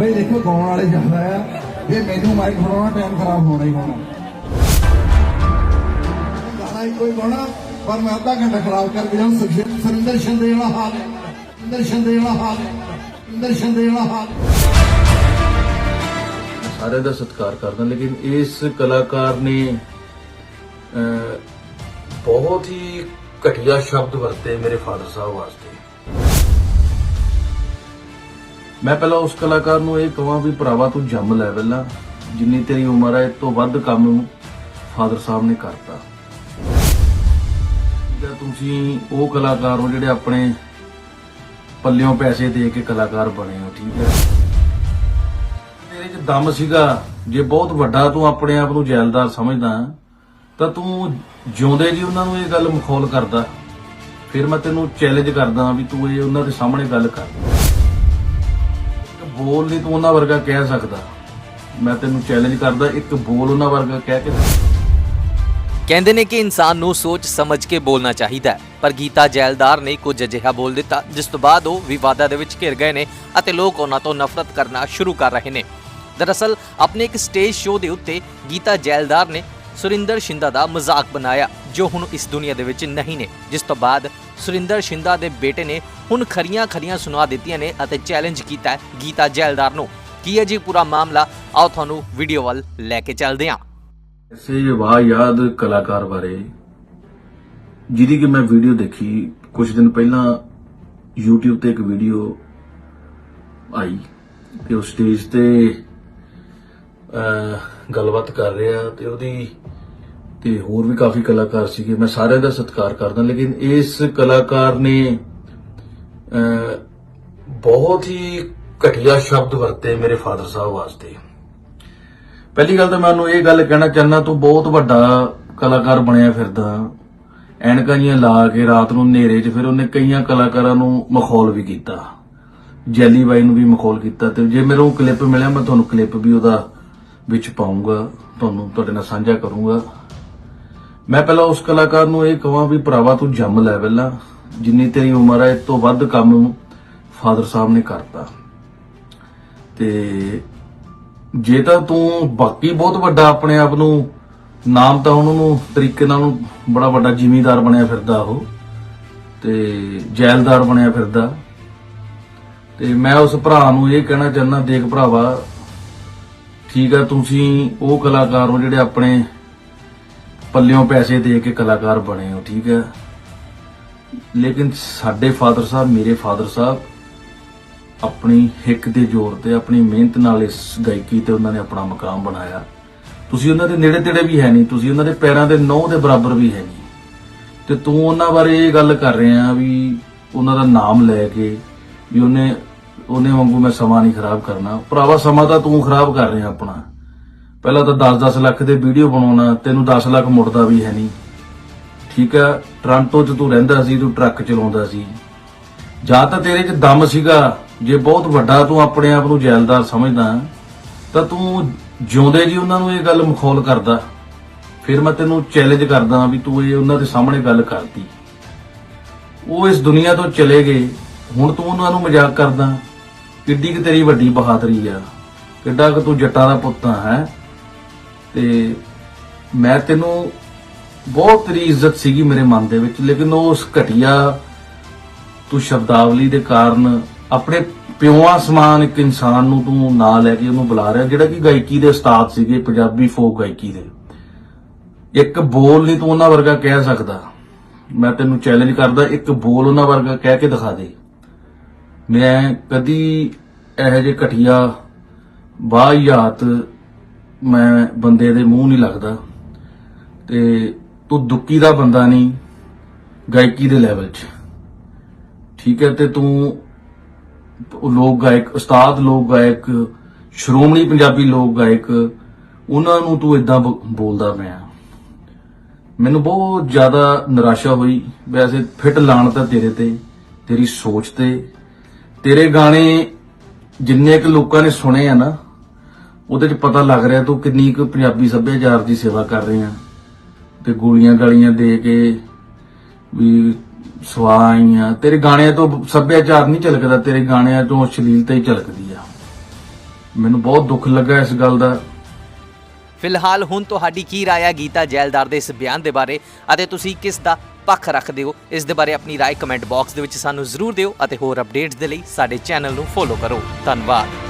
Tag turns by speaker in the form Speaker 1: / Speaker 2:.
Speaker 1: ਬਈ ਦੇਖੋ ਗਾਉਣ ਵਾਲੇ ਜ਼ਿਆਦਾ ਆ ਇਹ ਮੈਨੂੰ ਮਾਈਕ ਫੜਾਉਣਾ ਟਾਈਮ ਖਰਾਬ ਹੋਣਾ ਹੀ ਹੋਣਾ। ਗਾਣਾ ਹੀ ਕੋਈ ਗਾਉਣਾ, ਪਰ ਮੈਂ ਅੱਧਾ ਘੰਟਾ ਖਰਾਬ ਕਰਕੇ ਜਾਉਂ ਸੁਰਿੰਦਰ ਸ਼ੰਦੇ ਵਾਲਾ ਹਾਲ ਸੁਰਿੰਦਰ ਸ਼ੰਦੇ ਵਾਲਾ ਹਾਲ ਸੁਰਿੰਦਰ ਸ਼ੰਦੇ ਵਾਲਾ ਹਾਲ ਹੈ।
Speaker 2: ਸਾਰਿਆਂ ਦਾ ਸਤਿਕਾਰ ਕਰਦਾ, ਲੇਕਿਨ ਇਸ ਕਲਾਕਾਰ ਨੇ ਬਹੁਤ ਹੀ ਘਟੀਆ ਸ਼ਬਦ ਵਰਤੇ ਮੇਰੇ ਫਾਦਰ ਸਾਹਿਬ ਵਾਸਤੇ। ਮੈਂ ਪਹਿਲਾਂ ਉਸ ਕਲਾਕਾਰ ਨੂੰ ਇਹ ਕਹਾਂ ਵੀ ਭਰਾਵਾ ਤੂੰ ਜੰਮ ਲੈ ਪਹਿਲਾਂ ਜਿੰਨੀ ਤੇਰੀ ਉਮਰ ਹੈ ਇਹ ਤੋਂ ਵੱਧ ਕੰਮ ਫਾਦਰ ਸਾਹਿਬ ਨੇ ਕਰਤਾ। ਜਾਂ ਤੁਸੀਂ ਉਹ ਕਲਾਕਾਰ ਹੋ ਜਿਹੜੇ ਆਪਣੇ ਪੱਲਿਓਂ ਪੈਸੇ ਦੇ ਕੇ ਕਲਾਕਾਰ ਬਣੇ ਹੋ, ਠੀਕ ਹੈ ਤੇਰੇ 'ਚ ਦਮ ਸੀਗਾ, ਜੇ ਬਹੁਤ ਵੱਡਾ ਤੂੰ ਆਪਣੇ ਆਪ ਨੂੰ ਜੈਲਦਾਰ ਸਮਝਦਾ, ਤਾਂ ਤੂੰ ਜਿਉਂਦੇ ਜੀ ਉਹਨਾਂ ਨੂੰ ਇਹ ਗੱਲ ਮਖੌਲ ਕਰਦਾ। ਫਿਰ ਮੈਂ ਤੈਨੂੰ ਚੈਲੰਜ ਕਰਦਾ ਵੀ ਤੂੰ ਇਹ ਉਹਨਾਂ ਦੇ ਸਾਹਮਣੇ ਗੱਲ ਕਰ। ਇੱਕ ਬੋਲ ਨਹੀਂ ਤੂੰ ਉਹਨਾਂ ਵਰਗਾ ਕਹਿ ਸਕਦਾ। ਮੈਂ ਤੈਨੂੰ ਚੈਲੰਜ ਕਰਦਾ, ਇੱਕ ਬੋਲ ਉਹਨਾਂ ਵਰਗਾ ਕਹਿ ਕੇ
Speaker 3: ਕਹਿੰਦੇ ਨੇ ਕਿ ਇਨਸਾਨ ਨੂੰ ਸੋਚ ਸਮਝ ਕੇ ਬੋਲਣਾ ਚਾਹੀਦਾ ਹੈ, ਪਰ ਗੀਤਾ ਜੈਲਦਾਰ ਨੇ ਕੁਝ ਅਜਿਹਾ ਬੋਲ ਦਿੱਤਾ, ਜਿਸ ਤੋਂ ਬਾਅਦ ਉਹ ਵਿਵਾਦਾਂ ਦੇ ਵਿੱਚ ਘਿਰ ਗਏ ਨੇ ਅਤੇ ਲੋਕ ਉਹਨਾਂ ਤੋਂ ਨਫ਼ਰਤ ਕਰਨਾ ਸ਼ੁਰੂ ਕਰ ਰਹੇ ਨੇ। ਦਰਅਸਲ, ਆਪਣੇ ਇੱਕ ਸਟੇਜ ਸ਼ੋਅ ਦੇ ਉੱਤੇ ਗੀਤਾ ਜੈਲਦਾਰ ਨੇ ਸੁਰਿੰਦਰ ਸ਼ਿੰਦਾ ਦਾ ਮਜ਼ਾਕ ਬਣਾਇਆ, ਜੋ ਹੁਣ ਇਸ ਦੁਨੀਆ ਦੇ ਵਿੱਚ ਨਹੀਂ ਨੇ। ਜਿਸ ਤੋਂ ਬਾਅਦ ਸੁਰਿੰਦਰ ਸ਼ਿੰਦਾ ਦੇ ਬੇਟੇ ਨੇ ਹੁਣ ਖਰੀਆਂ ਖਰੀਆਂ ਸੁਣਾ ਦਿੱਤੀਆਂ ਨੇ ਅਤੇ ਚੈਲੰਜ ਕੀਤਾ ਗੀਤਾ ਜੈਲਦਾਰ ਨੂੰ। ਕੀ ਹੈ ਜੀ ਪੂਰਾ ਮਾਮਲਾ? ਆਓ ਤੁਹਾਨੂੰ ਵੀਡੀਓ ਵੱਲ ਲੈ ਕੇ ਚੱਲਦੇ ਹਾਂ।
Speaker 2: ਐਸੇ ਵਾਹ ਕਲਾਕਾਰ ਬਾਰੇ, ਜਿਹਦੀ ਕਿ ਮੈਂ ਵੀਡੀਓ ਦੇਖੀ ਕੁਝ ਦਿਨ ਪਹਿਲਾਂ, YouTube ਤੇ ਇੱਕ ਵੀਡੀਓ ਆਈ ਤੇ ਉਹ ਸਟੇਜ ਤੇ ਗੱਲਬਾਤ ਕਰ ਰਿਹਾ ਤੇ ਉਹਦੀ ਤੇ ਹੋਰ ਵੀ ਕਾਫੀ ਕਲਾਕਾਰ ਸੀਗੇ, ਮੈਂ ਸਾਰਿਆਂ ਦਾ ਸਤਿਕਾਰ ਕਰਦਾ, ਲੇਕਿਨ ਇਸ ਕਲਾਕਾਰ ਨੇ ਬਹੁਤ ਹੀ ਘਟੀਆ ਸ਼ਬਦ ਵਰਤੇ ਮੇਰੇ ਫਾਦਰ ਸਾਹਿਬ ਵਾਸਤੇ। ਪਹਿਲੀ ਗੱਲ ਤਾਂ ਮੈਂ ਉਹਨੂੰ ਇਹ ਗੱਲ ਕਹਿਣਾ ਚਾਹੁੰਦਾ, ਤੂੰ ਬਹੁਤ ਵੱਡਾ ਕਲਾਕਾਰ ਬਣਿਆ ਫਿਰਦਾ। ਐਨਕਾਂ ਜੀਆਂ ਲਾ ਕੇ ਰਾਤ ਨੂੰ ਹਨੇਰੇ 'ਚ ਫਿਰ ਉਹਨੇ ਕਈਆਂ ਕਲਾਕਾਰਾਂ ਨੂੰ ਮਖੌਲ ਵੀ ਕੀਤਾ। ਜੈਲੀ ਬਾਈ ਨੂੰ ਵੀ ਮਖੌਲ ਕੀਤਾ ਤੇ ਜੇ ਮੈਨੂੰ ਕਲਿੱਪ ਮਿਲਿਆ, ਮੈਂ ਤੁਹਾਨੂੰ ਕਲਿੱਪ ਵੀ ਉਹਦਾ ਵਿੱਚ ਪਾਉਂਗਾ, ਤੁਹਾਨੂੰ, ਤੁਹਾਡੇ ਨਾਲ ਸਾਂਝਾ ਕਰੂੰਗਾ। ਮੈਂ ਪਹਿਲਾਂ ਉਸ ਕਲਾਕਾਰ ਨੂੰ ਇਹ ਕਹਾਂ ਵੀ ਭਰਾਵਾ ਤੂੰ ਜੰਮ ਲੈ ਪਹਿਲਾਂ। ਜਿੰਨੀ ਤੇਰੀ ਉਮਰ ਹੈ ਇਸ ਤੋਂ ਵੱਧ ਕੰਮ ਫਾਦਰ ਸਾਹਿਬ ਨੇ ਕਰਤਾ। ਤੇ ਜੇ ਤਾਂ ਤੂੰ ਬਾਕੀ ਬਹੁਤ ਵੱਡਾ ਆਪਣੇ ਆਪ ਨੂੰ ਨਾਮ ਤਾਂ ਉਹਨਾਂ ਨੂੰ ਤਰੀਕੇ ਨਾਲ ਬੜਾ ਵੱਡਾ ਜ਼ਿਮੀਂਦਾਰ ਬਣਿਆ ਫਿਰਦਾ ਉਹ। ਤੇ ਜੈਲਦਾਰ ਬਣਿਆ ਫਿਰਦਾ। ਤੇ ਮੈਂ ਉਸ ਭਰਾ ਨੂੰ ਇਹ ਕਹਿਣਾ ਚਾਹੁੰਦਾ, ਦੇਖ ਭਰਾਵਾ, ਠੀਕ ਆ, ਤੁਸੀਂ ਉਹ ਕਲਾਕਾਰ ਹੋ ਜਿਹੜੇ ਆਪਣੇ ਪੱਲਿਓਂ ਪੈਸੇ ਦੇ ਕੇ ਕਲਾਕਾਰ ਬਣੇ ਹੋ, ਠੀਕ ਹੈ। ਲੇਕਿਨ ਸਾਡੇ ਫਾਦਰ ਸਾਹਿਬ, ਮੇਰੇ ਫਾਦਰ ਸਾਹਿਬ ਆਪਣੀ ਹਿੱਕ ਦੇ ਜ਼ੋਰ ਤੇ, ਆਪਣੀ ਮਿਹਨਤ ਨਾਲ ਇਸ ਗਾਇਕੀ ਤੇ ਉਹਨਾਂ ਨੇ ਆਪਣਾ ਮਕਾਮ ਬਣਾਇਆ। ਤੁਸੀਂ ਉਹਨਾਂ ਦੇ ਨੇੜੇ ਤੇੜੇ ਵੀ ਹੈ ਨਹੀਂ, ਤੁਸੀਂ ਉਹਨਾਂ ਦੇ ਪੈਰਾਂ ਦੇ ਨੌ ਦੇ ਬਰਾਬਰ ਵੀ ਹੈ ਨਹੀਂ। ਤੇ ਤੂੰ ਉਹਨਾਂ ਬਾਰੇ ਇਹ ਗੱਲ ਕਰ ਰਿਹਾ ਵੀ ਉਹਨਾਂ ਦਾ ਨਾਮ ਲੈ ਕੇ ਵੀ ਉਹਨੇ ਉਹਨੇ ਵਾਂਗੂ ਮੈਂ ਸਮਾਂ ਨਹੀਂ ਖਰਾਬ ਕਰਨਾ। ਭਰਾਵਾ, ਸਮਾਂ ਤਾਂ ਤੂੰ ਖਰਾਬ ਕਰ ਰਿਹਾ ਆਪਣਾ। ਪਹਿਲਾਂ ਤਾਂ 10-10 ਲੱਖ ਦੇ ਵੀਡੀਓ ਬਣਾਉਣਾ, ਤੈਨੂੰ 10 ਲੱਖ ਮੁੜਦਾ ਵੀ ਹੈ ਨਹੀਂ। ਠੀਕ ਹੈ ਟ੍ਰਾਂਟੋ 'ਚ ਤੂੰ ਰਹਿੰਦਾ ਸੀ, ਤੂੰ ਟਰੱਕ ਚਲਾਉਂਦਾ ਸੀ। ਜਾਂ ਤਾਂ ਤੇਰੇ 'ਚ ਦਮ ਸੀਗਾ, ਜੇ ਬਹੁਤ ਵੱਡਾ ਤੂੰ ਆਪਣੇ ਆਪ ਨੂੰ ਜੈਲਦਾਰ ਸਮਝਦਾ, ਤਾਂ ਤੂੰ ਜਿਉਂਦੇ ਜੀ ਉਹਨਾਂ ਨੂੰ ਇਹ ਗੱਲ ਮਖੌਲ ਕਰਦਾ। ਫਿਰ ਮੈਂ ਤੈਨੂੰ ਚੈਲੰਜ ਕਰਦਾ ਵੀ ਤੂੰ ਇਹ ਉਹਨਾਂ ਦੇ ਸਾਹਮਣੇ ਗੱਲ ਕਰਦੀ। ਉਹ ਇਸ ਦੁਨੀਆ ਤੋਂ ਚਲੇ ਗਏ, ਹੁਣ ਤੂੰ ਉਹਨਾਂ ਨੂੰ ਮਜ਼ਾਕ ਕਰਦਾ, ਕਿੱਡੀ ਕਿ ਤੇਰੀ ਵੱਡੀ ਬਹਾਦਰੀ ਆ। ਕਿੱਡਾ ਕਿ ਤੂੰ ਜੱਟਾਂ ਦਾ ਪੁੱਤ ਹੈ? ਤੇ ਮੈਂ ਤੈਨੂੰ ਬਹੁਤ ਤੇਰੀ ਇੱਜ਼ਤ ਸੀਗੀ ਮੇਰੇ ਮਨ ਦੇ ਵਿੱਚ, ਲੇਕਿਨ ਉਹ ਉਸ ਘਟੀਆ ਤੂੰ ਸ਼ਬਦਾਵਲੀ ਦੇ ਕਾਰਨ ਆਪਣੇ ਪਿਓਆਂ ਸਮਾਨ ਇੱਕ ਇਨਸਾਨ ਨੂੰ ਤੂੰ ਨਾ ਲੈ ਕੇ ਉਹਨੂੰ ਬੁਲਾ ਰਿਹਾ, ਜਿਹੜਾ ਕਿ ਗਾਇਕੀ ਦੇ ਉਸਤਾਦ ਸੀਗੇ, ਪੰਜਾਬੀ ਫੋਕ ਗਾਇਕੀ ਦੇ। ਇੱਕ ਬੋਲ ਨਹੀਂ ਤੂੰ ਉਹਨਾਂ ਵਰਗਾ ਕਹਿ ਸਕਦਾ। ਮੈਂ ਤੈਨੂੰ ਚੈਲੰਜ ਕਰਦਾ, ਇੱਕ ਬੋਲ ਉਹਨਾਂ ਵਰਗਾ ਕਹਿ ਕੇ ਦਿਖਾ ਦੇ। ਮੈਂ ਕਦੀ ਇਹੋ ਜਿਹੇ ਘਟੀਆ ਬਾਹਿਆਤ ਮੈਂ ਬੰਦੇ ਦੇ ਮੂੰਹ ਨਹੀਂ ਲੱਗਦਾ ਤੇ ਤੂੰ ਦੁੱਕੀ ਦਾ ਬੰਦਾ ਨਹੀਂ, ਗਾਇਕੀ ਦੇ ਲੈਵਲ 'ਚ। ਠੀਕ ਹੈ, ਤੇ ਤੂੰ ਲੋਕ ਗਾਇਕ, ਉਸਤਾਦ ਲੋਕ ਗਾਇਕ, ਸ਼੍ਰੋਮਣੀ ਪੰਜਾਬੀ ਲੋਕ ਗਾਇਕ, ਉਹਨਾਂ ਨੂੰ ਤੂੰ ਇਦਾਂ ਬੋਲਦਾ ਪਿਆ। ਮੈਨੂੰ ਬਹੁਤ ਜ਼ਿਆਦਾ ਨਿਰਾਸ਼ਾ ਹੋਈ। ਵੈਸੇ ਫਿੱਟ ਲਾਣ ਤਾਂ ਤੇਰੇ ਤੇ, ਤੇਰੀ ਸੋਚ ਤੇ। ਤੇਰੇ ਗਾਣੇ ਜਿੰਨੇ ਕੁ ਲੋਕਾਂ ਨੇ ਸੁਣੇ ਆ ਨਾ ਉਹਦੇ 'ਚ ਪਤਾ ਲੱਗ ਰਿਹਾ ਤੂੰ ਕਿੰਨੀ ਕੁ ਪੰਜਾਬੀ ਸੱਭਿਆਚਾਰ ਦੀ ਸੇਵਾ ਕਰ ਰਹੇ ਆ। ਤੇ ਗੋਲੀਆਂ ਗਾਲੀਆਂ ਦੇ ਕੇ ਵੀ ਸਵਾਈਆਂ ਤੇਰੇ ਗਾਣਿਆਂ ਤੋਂ ਸੱਭਿਆਚਾਰ ਨਹੀਂ ਝਲਕਦਾ, ਤੇਰੇ ਗਾਣਿਆਂ ਤੋਂ ਅਸ਼ਲੀਲਤਾ ਹੀ ਝਲਕਦੀ ਆ। ਮੈਨੂੰ ਬਹੁਤ ਦੁੱਖ ਲੱਗਾ ਇਸ ਗੱਲ ਦਾ।
Speaker 3: ਫਿਲਹਾਲ ਹੁਣ ਤੁਹਾਡੀ ਕੀ ਰਾਏ ਹੈ ਗੀਤਾ ਜੈਲਦਾਰ ਦੇ ਇਸ ਬਿਆਨ ਦੇ ਬਾਰੇ ਅਤੇ ਤੁਸੀਂ ਕਿਸ ਦਾ ਪੱਖ ਰੱਖਦੇ ਹੋ? ਇਸ ਦੇ ਬਾਰੇ ਆਪਣੀ ਰਾਏ ਕਮੈਂਟ ਬਾਕਸ ਦੇ ਵਿੱਚ ਸਾਨੂੰ ਜ਼ਰੂਰ ਦਿਓ ਅਤੇ ਹੋਰ ਅਪਡੇਟਸ ਦੇ ਲਈ ਸਾਡੇ ਚੈਨਲ ਨੂੰ ਫੋਲੋ ਕਰੋ। ਧੰਨਵਾਦ।